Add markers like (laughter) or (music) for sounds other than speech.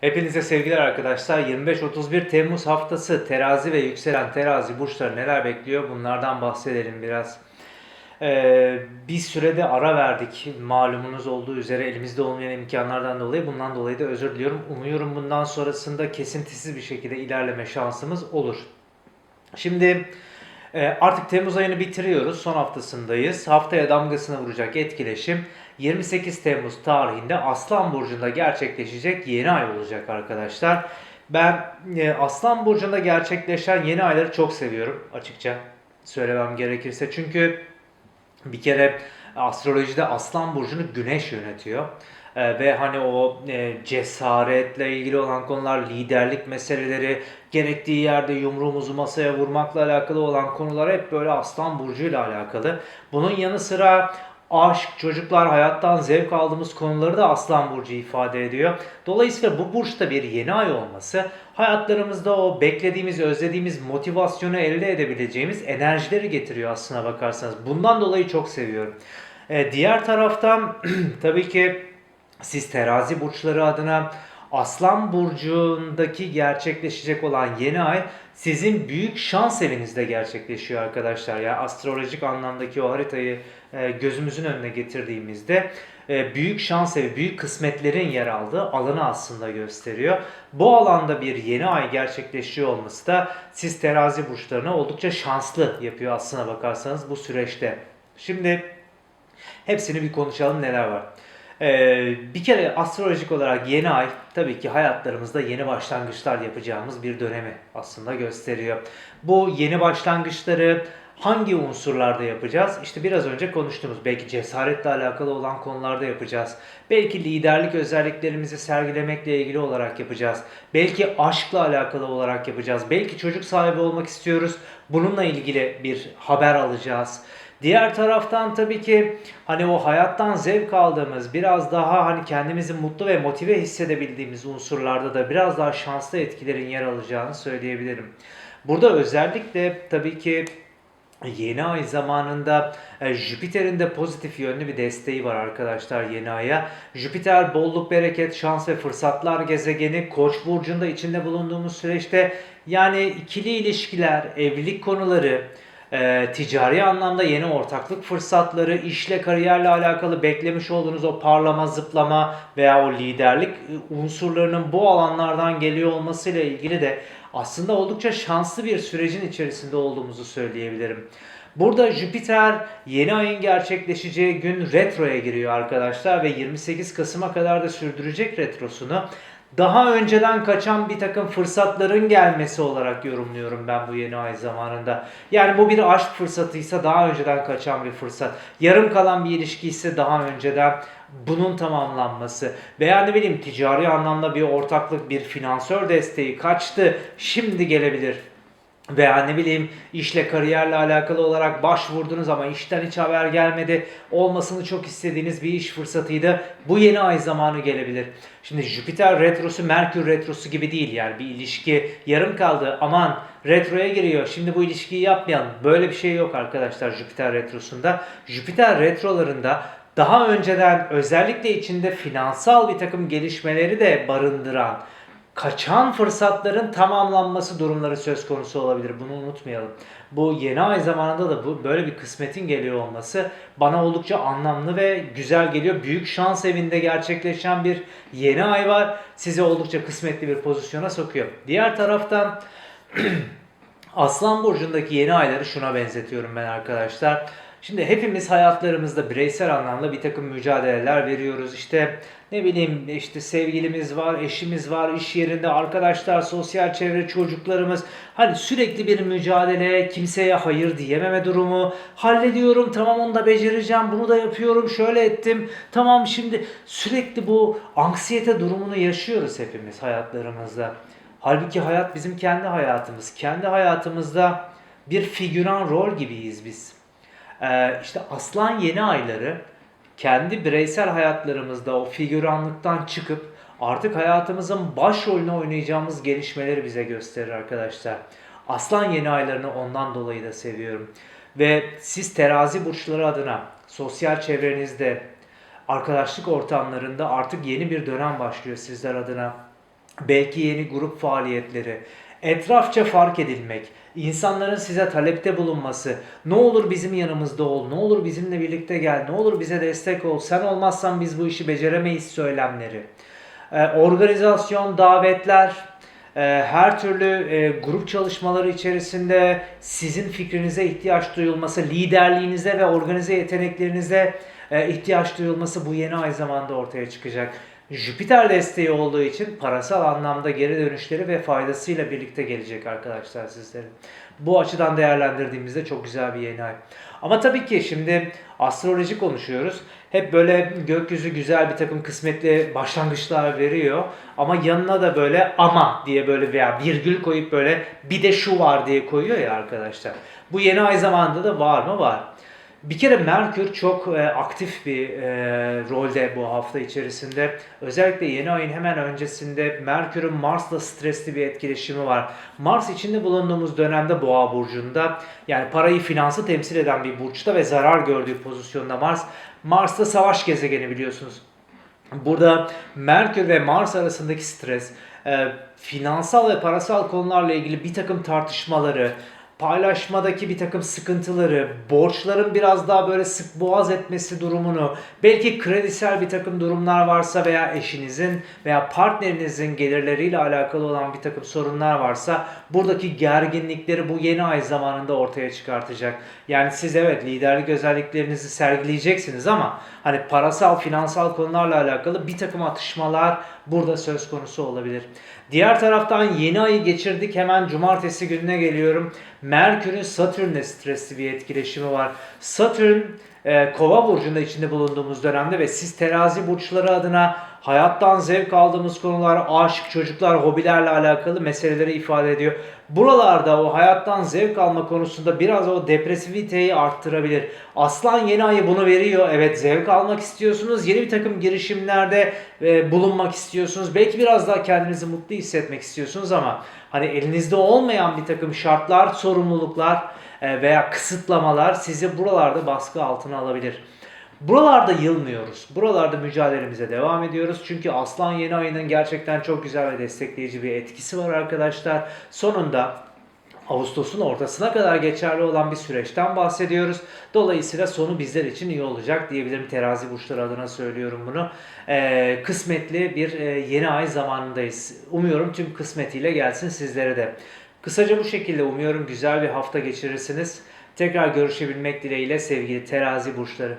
Hepinize sevgiler arkadaşlar. 25-31 Temmuz haftası terazi ve yükselen terazi burçları neler bekliyor? Bunlardan bahsedelim biraz. Ee, bir sürede ara verdik malumunuz olduğu üzere elimizde olmayan imkanlardan dolayı. Bundan dolayı da özür diliyorum. Umuyorum bundan sonrasında kesintisiz bir şekilde ilerleme şansımız olur. Şimdi e, artık Temmuz ayını bitiriyoruz. Son haftasındayız. Haftaya damgasını vuracak etkileşim 28 Temmuz tarihinde Aslan Burcu'nda gerçekleşecek yeni ay olacak arkadaşlar. Ben e, Aslan Burcu'nda gerçekleşen yeni ayları çok seviyorum açıkça söylemem gerekirse. Çünkü bir kere astrolojide Aslan Burcu'nu Güneş yönetiyor. Ee, ve hani o e, cesaretle ilgili olan konular, liderlik meseleleri, gerektiği yerde yumruğumuzu masaya vurmakla alakalı olan konular hep böyle Aslan Burcu ile alakalı. Bunun yanı sıra aşk, çocuklar, hayattan zevk aldığımız konuları da Aslan Burcu ifade ediyor. Dolayısıyla bu burçta bir yeni ay olması hayatlarımızda o beklediğimiz, özlediğimiz motivasyonu elde edebileceğimiz enerjileri getiriyor aslına bakarsanız. Bundan dolayı çok seviyorum. Ee, diğer taraftan (clears throat) tabii ki siz terazi burçları adına Aslan burcundaki gerçekleşecek olan yeni ay sizin büyük şans evinizde gerçekleşiyor arkadaşlar. Yani astrolojik anlamdaki o haritayı e, gözümüzün önüne getirdiğimizde e, büyük şans evi, büyük kısmetlerin yer aldığı alanı aslında gösteriyor. Bu alanda bir yeni ay gerçekleşiyor olması da siz terazi burçlarına oldukça şanslı yapıyor aslına bakarsanız bu süreçte. Şimdi hepsini bir konuşalım neler var. Ee, bir kere astrolojik olarak yeni ay tabii ki hayatlarımızda yeni başlangıçlar yapacağımız bir dönemi aslında gösteriyor. Bu yeni başlangıçları hangi unsurlarda yapacağız? İşte biraz önce konuştuğumuz belki cesaretle alakalı olan konularda yapacağız. Belki liderlik özelliklerimizi sergilemekle ilgili olarak yapacağız. Belki aşkla alakalı olarak yapacağız. Belki çocuk sahibi olmak istiyoruz. Bununla ilgili bir haber alacağız. Diğer taraftan tabii ki hani o hayattan zevk aldığımız, biraz daha hani kendimizi mutlu ve motive hissedebildiğimiz unsurlarda da biraz daha şanslı etkilerin yer alacağını söyleyebilirim. Burada özellikle tabii ki Yeni ay zamanında e, Jüpiter'in de pozitif yönlü bir desteği var arkadaşlar yeni aya. Jüpiter bolluk, bereket, şans ve fırsatlar gezegeni Koç burcunda içinde bulunduğumuz süreçte yani ikili ilişkiler, evlilik konuları, e, ticari anlamda yeni ortaklık fırsatları, işle kariyerle alakalı beklemiş olduğunuz o parlama, zıplama veya o liderlik e, unsurlarının bu alanlardan geliyor olmasıyla ilgili de aslında oldukça şanslı bir sürecin içerisinde olduğumuzu söyleyebilirim. Burada Jüpiter yeni ayın gerçekleşeceği gün retroya giriyor arkadaşlar ve 28 Kasım'a kadar da sürdürecek retrosunu daha önceden kaçan bir takım fırsatların gelmesi olarak yorumluyorum ben bu yeni ay zamanında. Yani bu bir aşk fırsatıysa daha önceden kaçan bir fırsat. Yarım kalan bir ilişki ise daha önceden bunun tamamlanması veya ne bileyim ticari anlamda bir ortaklık, bir finansör desteği kaçtı, şimdi gelebilir veya ne bileyim işle kariyerle alakalı olarak başvurdunuz ama işten hiç haber gelmedi. Olmasını çok istediğiniz bir iş fırsatıydı. Bu yeni ay zamanı gelebilir. Şimdi Jüpiter retrosu Merkür retrosu gibi değil yani bir ilişki yarım kaldı aman retroya giriyor şimdi bu ilişkiyi yapmayalım. Böyle bir şey yok arkadaşlar Jüpiter retrosunda. Jüpiter retrolarında daha önceden özellikle içinde finansal bir takım gelişmeleri de barındıran kaçan fırsatların tamamlanması durumları söz konusu olabilir. Bunu unutmayalım. Bu yeni ay zamanında da bu böyle bir kısmetin geliyor olması bana oldukça anlamlı ve güzel geliyor. Büyük şans evinde gerçekleşen bir yeni ay var. Sizi oldukça kısmetli bir pozisyona sokuyor. Diğer taraftan (clears throat) Aslan burcundaki yeni ayları şuna benzetiyorum ben arkadaşlar. Şimdi hepimiz hayatlarımızda bireysel anlamda bir takım mücadeleler veriyoruz. İşte ne bileyim işte sevgilimiz var, eşimiz var, iş yerinde arkadaşlar, sosyal çevre, çocuklarımız. Hani sürekli bir mücadele, kimseye hayır diyememe durumu. Hallediyorum, tamam onu da becereceğim, bunu da yapıyorum, şöyle ettim. Tamam şimdi sürekli bu anksiyete durumunu yaşıyoruz hepimiz hayatlarımızda. Halbuki hayat bizim kendi hayatımız. Kendi hayatımızda bir figüran rol gibiyiz biz. Ee, işte aslan yeni ayları kendi bireysel hayatlarımızda o figüranlıktan çıkıp artık hayatımızın başrolünü oynayacağımız gelişmeleri bize gösterir arkadaşlar. Aslan yeni aylarını ondan dolayı da seviyorum. Ve siz terazi burçları adına sosyal çevrenizde, arkadaşlık ortamlarında artık yeni bir dönem başlıyor sizler adına. belki yeni grup faaliyetleri, etrafça fark edilmek, insanların size talepte bulunması, ne olur bizim yanımızda ol, ne olur bizimle birlikte gel, ne olur bize destek ol, sen olmazsan biz bu işi beceremeyiz söylemleri. Ee, organizasyon, davetler, e, her türlü e, grup çalışmaları içerisinde sizin fikrinize ihtiyaç duyulması, liderliğinize ve organize yeteneklerinize e, ihtiyaç duyulması bu yeni ay zamanda ortaya çıkacak. Jüpiter desteği olduğu için parasal anlamda geri dönüşleri ve faydasıyla birlikte gelecek arkadaşlar sizlerin. Bu açıdan değerlendirdiğimizde çok güzel bir yeni ay. Ama tabii ki şimdi astroloji konuşuyoruz. Hep böyle gökyüzü güzel bir takım kısmetli başlangıçlar veriyor. Ama yanına da böyle ama diye böyle veya virgül koyup böyle bir de şu var diye koyuyor ya arkadaşlar. Bu yeni ay zamanında da var mı? Var. Bir kere Merkür çok e, aktif bir e, rolde bu hafta içerisinde. Özellikle yeni ayın hemen öncesinde Merkür'ün Mars'la stresli bir etkileşimi var. Mars içinde bulunduğumuz dönemde Boğa burcunda yani parayı finansı temsil eden bir burçta ve zarar gördüğü pozisyonda Mars. Mars'ta savaş gezegeni biliyorsunuz. Burada Merkür ve Mars arasındaki stres, e, finansal ve parasal konularla ilgili bir takım tartışmaları, paylaşmadaki bir takım sıkıntıları, borçların biraz daha böyle sık boğaz etmesi durumunu, belki kredisel bir takım durumlar varsa veya eşinizin veya partnerinizin gelirleriyle alakalı olan bir takım sorunlar varsa buradaki gerginlikleri bu yeni ay zamanında ortaya çıkartacak. Yani siz evet liderlik özelliklerinizi sergileyeceksiniz ama hani parasal, finansal konularla alakalı bir takım atışmalar burada söz konusu olabilir. Diğer taraftan yeni ayı geçirdik. Hemen cumartesi gününe geliyorum. Merkür'ün Satürn'le stresli bir etkileşimi var. Satürn e, Kova burcunda içinde bulunduğumuz dönemde ve siz terazi burçları adına hayattan zevk aldığımız konular, aşk, çocuklar, hobilerle alakalı meseleleri ifade ediyor. Buralarda o hayattan zevk alma konusunda biraz o depresiviteyi arttırabilir. Aslan yeni ayı bunu veriyor. Evet zevk almak istiyorsunuz. Yeni bir takım girişimlerde e, bulunmak istiyorsunuz. Belki biraz daha kendinizi mutlu hissetmek istiyorsunuz ama hani elinizde olmayan bir takım şartlar, sorumluluklar veya kısıtlamalar sizi buralarda baskı altına alabilir. Buralarda yılmıyoruz. Buralarda mücadelemize devam ediyoruz. Çünkü Aslan yeni ayının gerçekten çok güzel ve destekleyici bir etkisi var arkadaşlar. Sonunda Ağustos'un ortasına kadar geçerli olan bir süreçten bahsediyoruz. Dolayısıyla sonu bizler için iyi olacak diyebilirim. Terazi burçları adına söylüyorum bunu. Ee, kısmetli bir e, yeni ay zamanındayız. Umuyorum tüm kısmetiyle gelsin sizlere de. Kısaca bu şekilde umuyorum güzel bir hafta geçirirsiniz. Tekrar görüşebilmek dileğiyle sevgili terazi burçları.